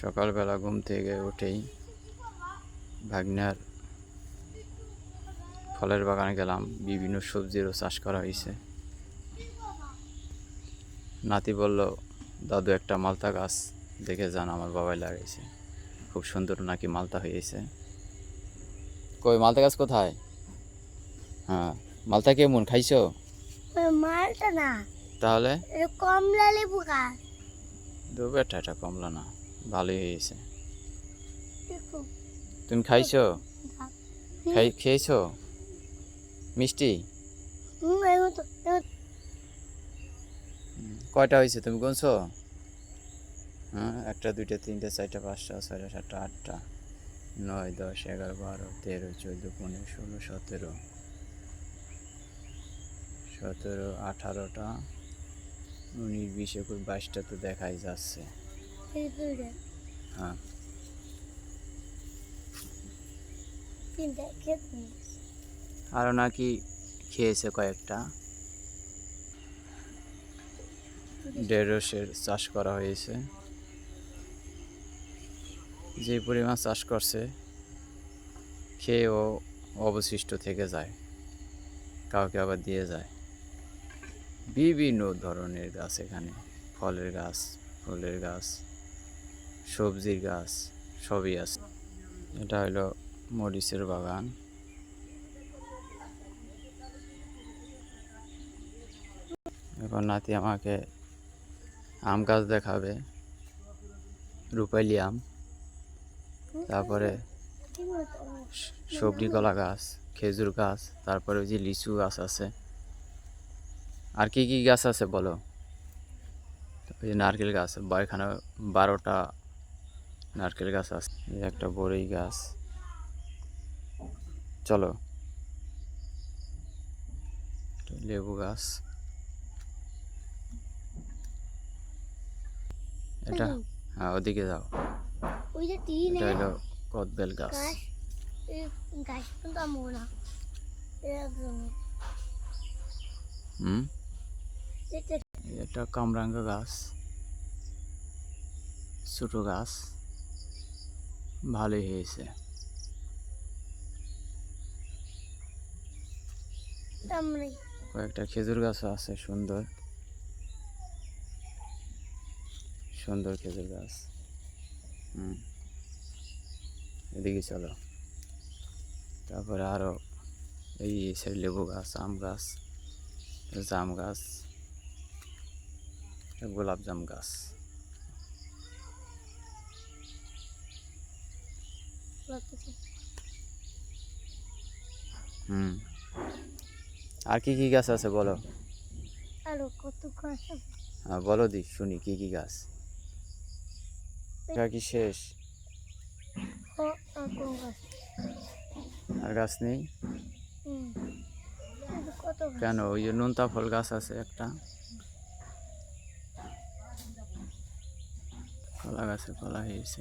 সকালবেলা ঘুম থেকে উঠেই ভাগনার ফলের বাগানে গেলাম বিভিন্ন সবজিরও চাষ করা হয়েছে নাতি বলল দাদু একটা মালতা গাছ দেখে যান আমার বাবাই লাগাইছে। খুব সুন্দর নাকি মালতা হয়েছে কই মালতা গাছ কোথায়? হ্যাঁ মালতা কেমন খাইছো? মালটা না তাহলে? কমলা লেবু গাছ। দু বেটা এটা কমলা না। ভালোই হয়েছে। তুমি খাইছো। খাই খেয়েছো? মিষ্টি? কয়টা হয়েছে তুমি গুনছো? হ্যাঁ একটা দুইটা তিনটা চারটা পাঁচটা ছয়টা সাতটা আটটা নয় দশ এগারো বারো তেরো চোদ্দ পনেরো ষোলো সতেরো। সতেরো আঠারোটা উনিশ বিশ একুশ বাইশটা তো দেখাই যাচ্ছে। হ্যাঁ। আরও নাকি খেয়েছে কয়েকটা। ঢেঁড়সের চাষ করা হয়েছে। যে পরিমাণ চাষ করছে খেয়েও অবশিষ্ট থেকে যায়। কাউকে আবার দিয়ে যায়। বিভিন্ন ধরনের গাছ এখানে ফলের গাছ ফুলের গাছ। সবজির গাছ, সবই আছে। এটা হলো মরিচের বাগান। এখন নাতি আমাকে আম গাছ দেখাবে, রূপালি আম, তারপরে সবজি কলা গাছ, খেজুর গাছ, তারপরে ওই যে লিচু গাছ আছে। আর কি কি গাছ আছে বলো? ওই নারকেল গাছ এখানে বারোটা নারকেল গাছ আছে। একটা বড়ই গাছ। চলো। লেবু গাছ। এটা? হ্যাঁ ওদিকে যাও। এটা হলো কদবেল গাছ। হুম? এটা কামরাঙ্গা গাছ। ছোট গাছ। ভালোই হয়েছে। কয়েকটা খেজুর গাছও আছে সুন্দর। সুন্দর খেজুর গাছ। হুম। এদিকে চলো। তারপরে আরও এই সাইড লেবু গাছ আম গাছ জাম গাছ গোলাপ জাম গাছ। হুম। আর কি কি গাছ আছে বলো? আরও কত গাছ হ্যাঁ বলো দি শুনি কি কি গাছ? কি শেষ? আর গাছ? নেই? কেন ওই যে নোনতা ফল গাছ আছে একটা? কলা গাছে কলা হয়েছে।